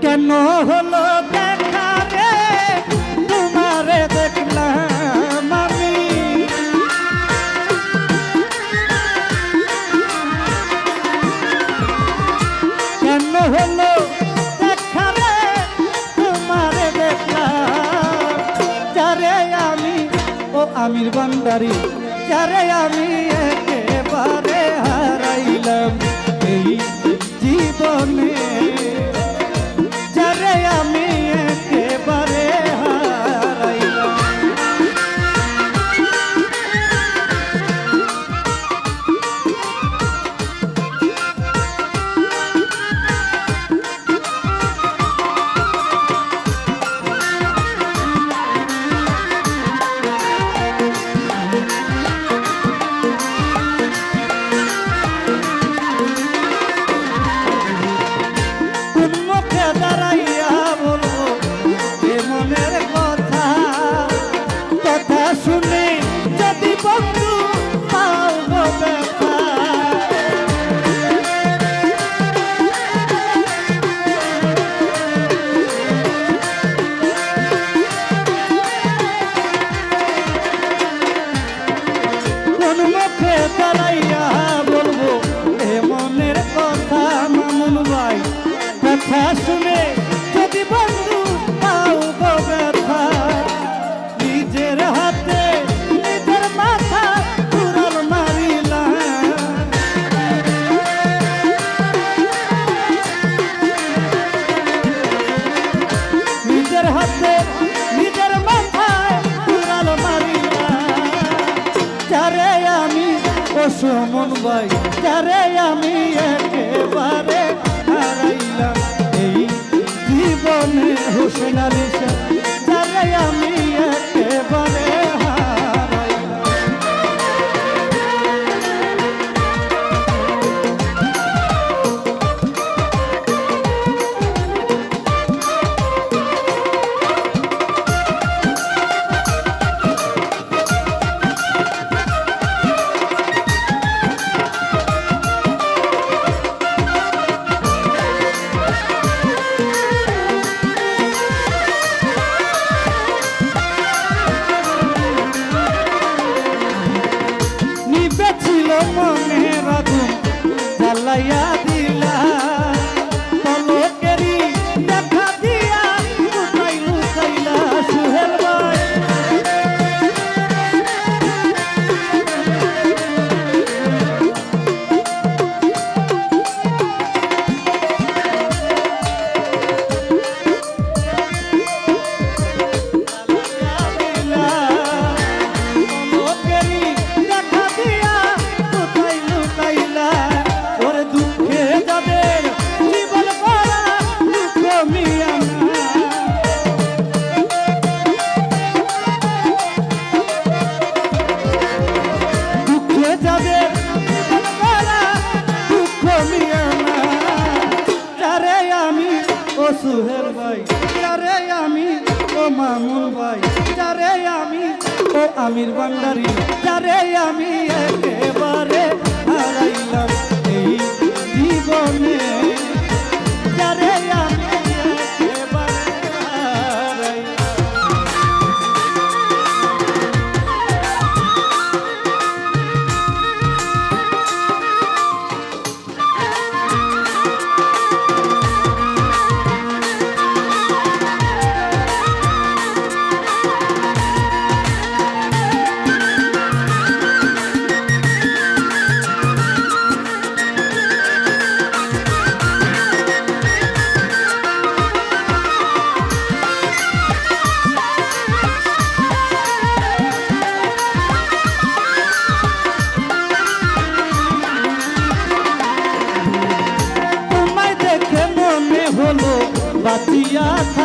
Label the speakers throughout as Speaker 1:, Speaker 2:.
Speaker 1: কেন হলো দেখা রে? তোমারে দেখলাম আমি। কেন হলো দেখা রে? তোমারে দেখলাম। যারে আমি, ও আমির বান্দারি যারে আমি একেবারে হারাইলাম। এই জীবনে যারে আমি একেবারে হারাইলাম। এই জীবনে হোসেন আমি মামুন ভাই, যারে আমি, ও আমির বান্ডারি যারে আমি একেবারে হারাইলাম এই জীবনে। যারে আমি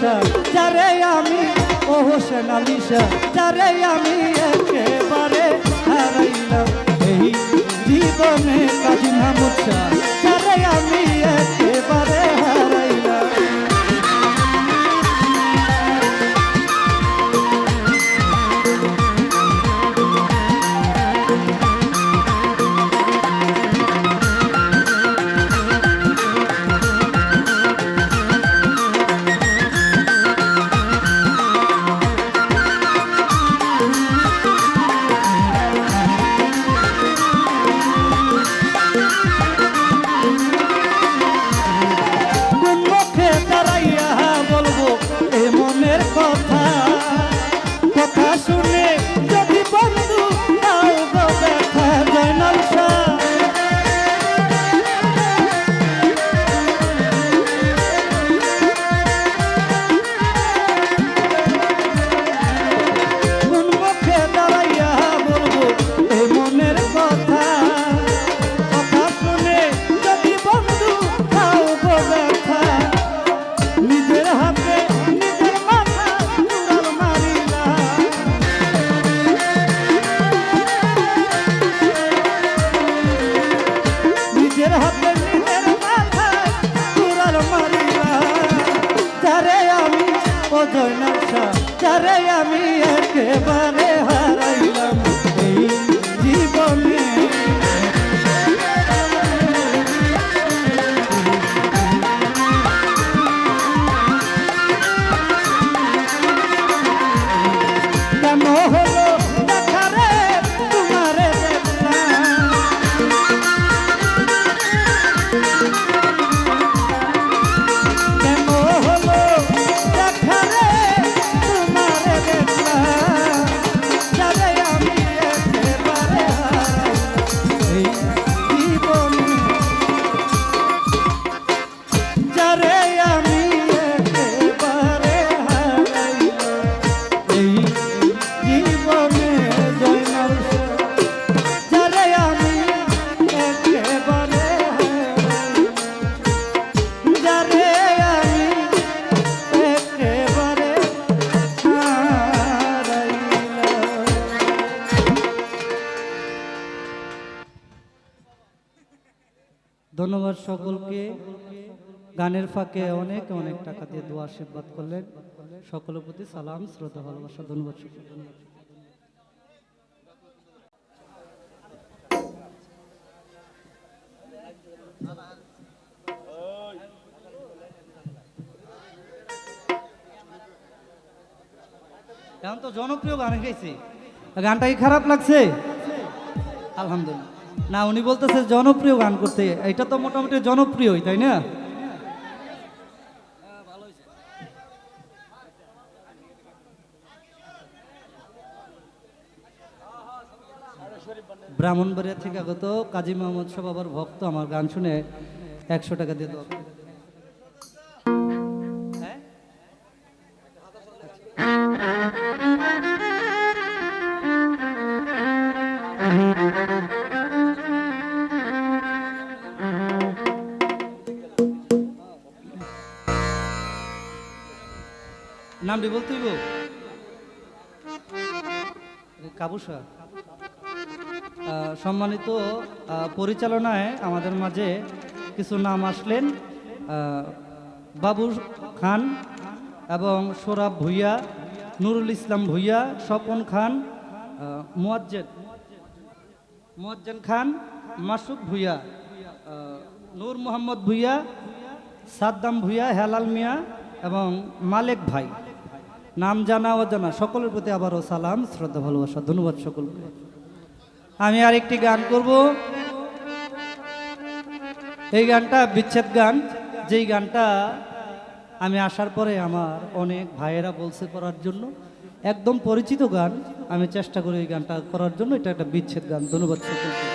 Speaker 1: শাহ যারে আমি, ও হোসেন আলিশা যারে আমি একেবারে হারাইলাম। এই জীবনে কাজী মাহমুদ শাহ, যারে আমি একেবারে ও না যারে আমি একেবারে হারাইলাম ধন্যবাদ সকলকে। গানের ফাঁকে অনেক অনেক টাকা দিয়ে দোয়া আশীর্বাদ করলেন। সকলের প্রতি সালাম, শ্রদ্ধা, ভালোবাসা, ধন্যবাদ সকলকে। এখন তো জনপ্রিয় গান গেছি গানটা কি খারাপ লাগছে? আলহামদুলিল্লাহ। না, উনি বলতেছে জনপ্রিয় গান করতে। এটা তো মোটামুটি জনপ্রিয়ই, তাই না? ব্রাহ্মণবাড়িয়া থেকে আগত কাজী মোহাম্মদ সব আবার ভক্ত, আমার গান শুনে একশো টাকা দিয়ে দেওয়া নামটি বলতে হইব? কাবুসা সম্মানিত পরিচালনায় আমাদের মাঝে কিছু নাম আসলেন বাবু খান এবং সোরাব ভুইয়া, নুরুল ইসলাম ভুইয়া, স্বপন খান মুয়াজ্জেদ মুয়াজ্জেন। খান, মাসুদ ভুইয়া নূর মোহাম্মদ ভুইয়া, সাদ্দাম ভুইয়া, হেলাল মিয়া এবং মালেক ভাই। নাম জানা অজানা, সকলের প্রতি আবারও সালাম, শ্রদ্ধা, ভালোবাসা, ধন্যবাদ সকলকে। আমি আরেকটি গান করব। এই গানটা বিচ্ছেদ গান। যেই গানটা আমি আসার পরে আমার অনেক ভাইয়েরা বলছে করার জন্য, একদম পরিচিত গান, আমি চেষ্টা করি এই গানটা করার জন্য। এটা একটা বিচ্ছেদ গান। ধন্যবাদ সকলকে।